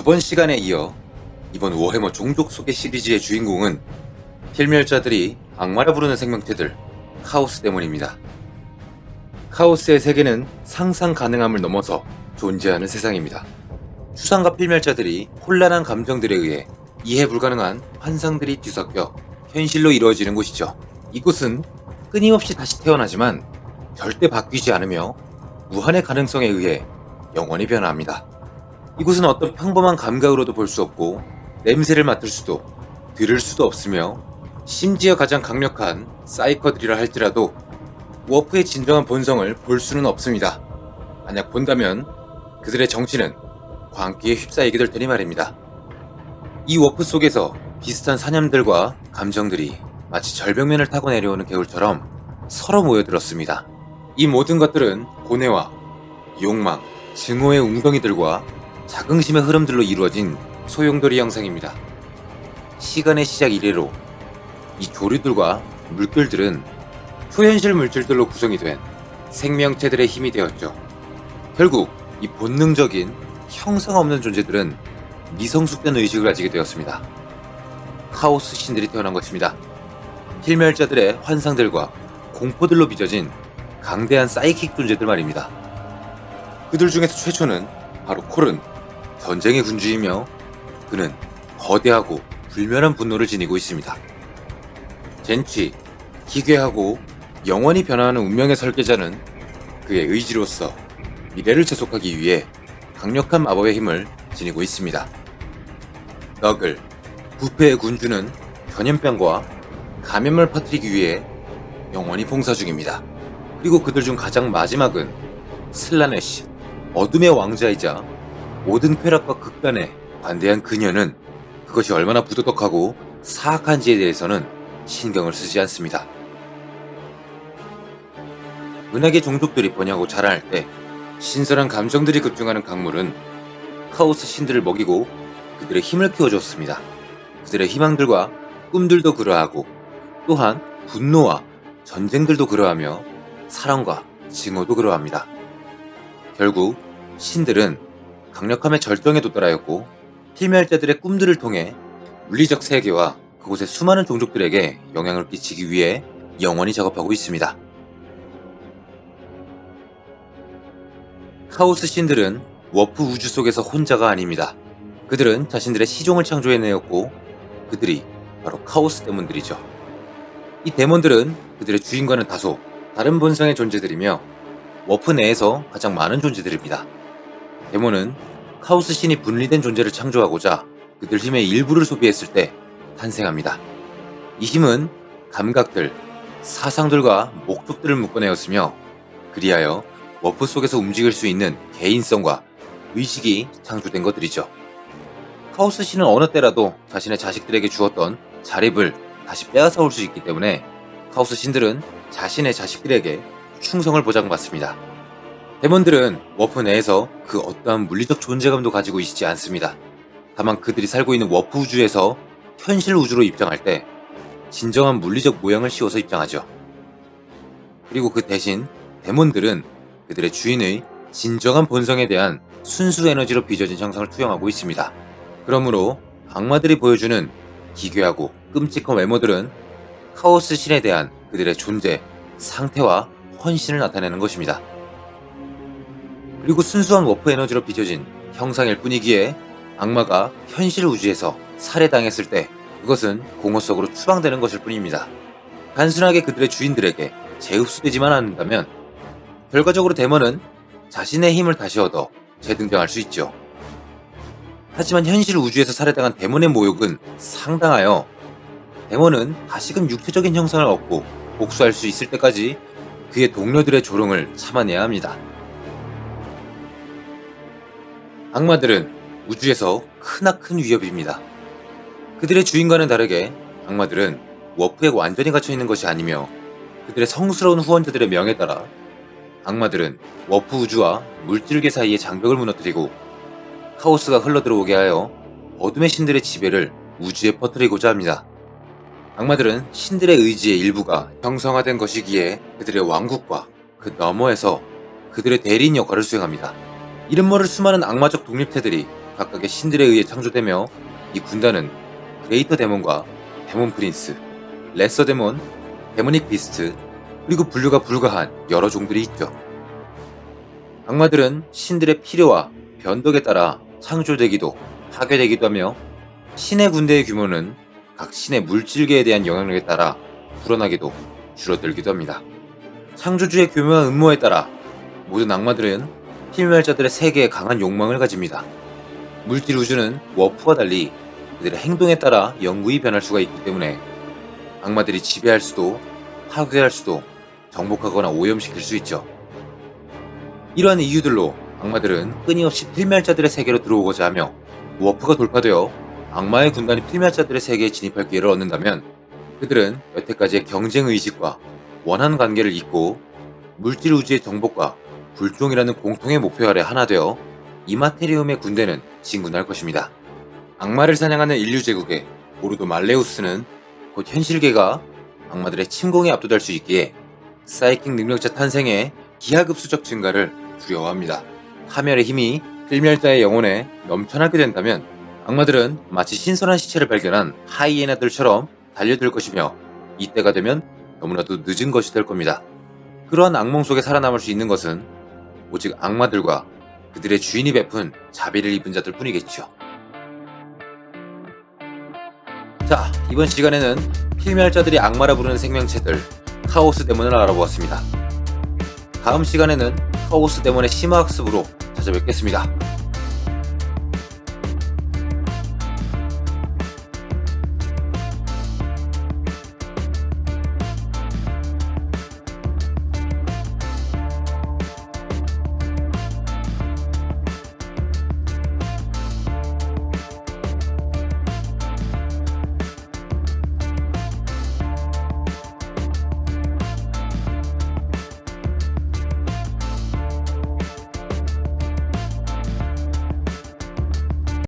저번 시간에 이어 이번 워해머 종족 소개 시리즈의 주인공은 필멸자들이 악마라 부르는 생명체들 카오스 때문입니다. 카오스의 세계는 상상 가능함을 넘어서 존재하는 세상입니다. 추상과 필멸자들이 혼란한 감정들에 의해 이해 불가능한 환상들이 뒤섞여 현실로 이루어지는 곳이죠. 이곳은 끊임없이 다시 태어나지만 절대 바뀌지 않으며 무한의 가능성에 의해 영원히 변화합니다. 이곳은 어떤 평범한 감각으로도 볼 수 없고 냄새를 맡을 수도 들을 수도 없으며 심지어 가장 강력한 사이커들이라 할지라도 워프의 진정한 본성을 볼 수는 없습니다. 만약 본다면 그들의 정치는 광기에 휩싸이게 될 테니 말입니다. 이 워프 속에서 비슷한 사념들과 감정들이 마치 절벽면을 타고 내려오는 개울처럼 서로 모여들었습니다. 이 모든 것들은 고뇌와 욕망, 증오의 웅덩이들과 자긍심의 흐름들로 이루어진 소용돌이 형상입니다. 시간의 시작 이래로 이 조류들과 물결들은 초현실 물질들로 구성이 된 생명체들의 힘이 되었죠. 결국 이 본능적인 형상 없는 존재들은 미성숙된 의식을 가지게 되었습니다. 카오스 신들이 태어난 것입니다. 필멸자들의 환상들과 공포들로 빚어진 강대한 사이킥 존재들 말입니다. 그들 중에서 최초는 바로 콜은 전쟁의 군주이며 그는 거대하고 불멸한 분노를 지니고 있습니다. 젠치, 기괴하고 영원히 변화하는 운명의 설계자는 그의 의지로서 미래를 재속하기 위해 강력한 마법의 힘을 지니고 있습니다. 너글, 부패의 군주는 전염병과 감염을 퍼뜨리기 위해 영원히 봉사 중입니다. 그리고 그들 중 가장 마지막은 슬라네시, 어둠의 왕자이자 모든 쾌락과 극단에 관대한 그녀는 그것이 얼마나 부도덕하고 사악한지에 대해서는 신경을 쓰지 않습니다. 은하계 종족들이 번영하고 자라날 때 신선한 감정들이 급증하는 강물은 카오스 신들을 먹이고 그들의 힘을 키워줬습니다. 그들의 희망들과 꿈들도 그러하고 또한 분노와 전쟁들도 그러하며 사랑과 증오도 그러합니다. 결국 신들은 강력함의 절정에 도달하였고 필멸자들의 꿈들을 통해 물리적 세계와 그곳의 수많은 종족들에게 영향을 끼치기 위해 영원히 작업하고 있습니다. 카오스 신들은 워프 우주 속에서 혼자가 아닙니다. 그들은 자신들의 시종을 창조해내었고 그들이 바로 카오스 데몬들이죠. 이 데몬들은 그들의 주인과는 다소 다른 본성의 존재들이며 워프 내에서 가장 많은 존재들입니다. 데몬은 카오스 신이 분리된 존재를 창조하고자 그들 힘의 일부를 소비했을 때 탄생합니다. 이 힘은 감각들, 사상들과 목적들을 묶어내었으며 그리하여 워프 속에서 움직일 수 있는 개인성과 의식이 창조된 것들이죠. 카오스 신은 어느 때라도 자신의 자식들에게 주었던 자립을 다시 빼앗아올 수 있기 때문에 카오스 신들은 자신의 자식들에게 충성을 보장받습니다. 데몬들은 워프 내에서 그 어떠한 물리적 존재감도 가지고 있지 않습니다. 다만 그들이 살고 있는 워프 우주에서 현실 우주로 입장할 때 진정한 물리적 모양을 씌워서 입장하죠. 그리고 그 대신 데몬들은 그들의 주인의 진정한 본성에 대한 순수 에너지로 빚어진 형상을 투영하고 있습니다. 그러므로 악마들이 보여주는 기괴하고 끔찍한 외모들은 카오스 신에 대한 그들의 존재, 상태와 헌신을 나타내는 것입니다. 그리고 순수한 워프 에너지로 빚어진 형상일 뿐이기에 악마가 현실 우주에서 살해당했을 때 그것은 공허 속으로 추방되는 것일 뿐입니다. 단순하게 그들의 주인들에게 재흡수되지만 않는다면 결과적으로 데몬은 자신의 힘을 다시 얻어 재등장할 수 있죠. 하지만 현실 우주에서 살해당한 데몬의 모욕은 상당하여 데몬은 다시금 육체적인 형상을 얻고 복수할 수 있을 때까지 그의 동료들의 조롱을 참아내야 합니다. 악마들은 우주에서 크나큰 위협입니다. 그들의 주인과는 다르게 악마들은 워프에 완전히 갇혀 있는 것이 아니며 그들의 성스러운 후원자들의 명에 따라 악마들은 워프 우주와 물질계 사이의 장벽을 무너뜨리고 카오스가 흘러들어오게 하여 어둠의 신들의 지배를 우주에 퍼뜨리고자 합니다. 악마들은 신들의 의지의 일부가 형성화된 것이기에 그들의 왕국과 그 너머에서 그들의 대리인 역할을 수행합니다. 이름 모를 수많은 악마적 독립체들이 각각의 신들에 의해 창조되며 이 군단은 그레이터 데몬과 데몬 프린스, 레서 데몬, 데모닉 비스트, 그리고 분류가 불가한 여러 종들이 있죠. 악마들은 신들의 필요와 변덕에 따라 창조되기도 파괴되기도 하며 신의 군대의 규모는 각 신의 물질계에 대한 영향력에 따라 불어나기도 줄어들기도 합니다. 창조주의 교묘한 음모에 따라 모든 악마들은 필멸자들의 세계에 강한 욕망을 가집니다. 물질 우주는 워프와 달리 그들의 행동에 따라 영구히 변할 수가 있기 때문에 악마들이 지배할 수도 파괴할 수도 정복하거나 오염시킬 수 있죠. 이러한 이유들로 악마들은 끊임없이 필멸자들의 세계로 들어오고자 하며 워프가 돌파되어 악마의 군단이 필멸자들의 세계에 진입할 기회를 얻는다면 그들은 여태까지의 경쟁 의식과 원한 관계를 잇고 물질 우주의 정복과 불종이라는 공통의 목표 아래 하나 되어 이마테리움의 군대는 진군할 것입니다. 악마를 사냥하는 인류 제국의 오르도 말레우스는 곧 현실계가 악마들의 침공에 압도될 수 있기에 사이킹 능력자 탄생의 기하급수적 증가를 두려워합니다. 파멸의 힘이 필멸자의 영혼에 넘쳐나게 된다면 악마들은 마치 신선한 시체를 발견한 하이에나들처럼 달려들 것이며 이때가 되면 너무나도 늦은 것이 될 겁니다. 그러한 악몽 속에 살아남을 수 있는 것은 오직 악마들과 그들의 주인이 베푼 자비를 입은 자들 뿐이겠죠. 자, 이번 시간에는 필멸자들이 악마라 부르는 생명체들 카오스 데몬을 알아보았습니다. 다음 시간에는 카오스 데몬의 심화학습으로 찾아뵙겠습니다.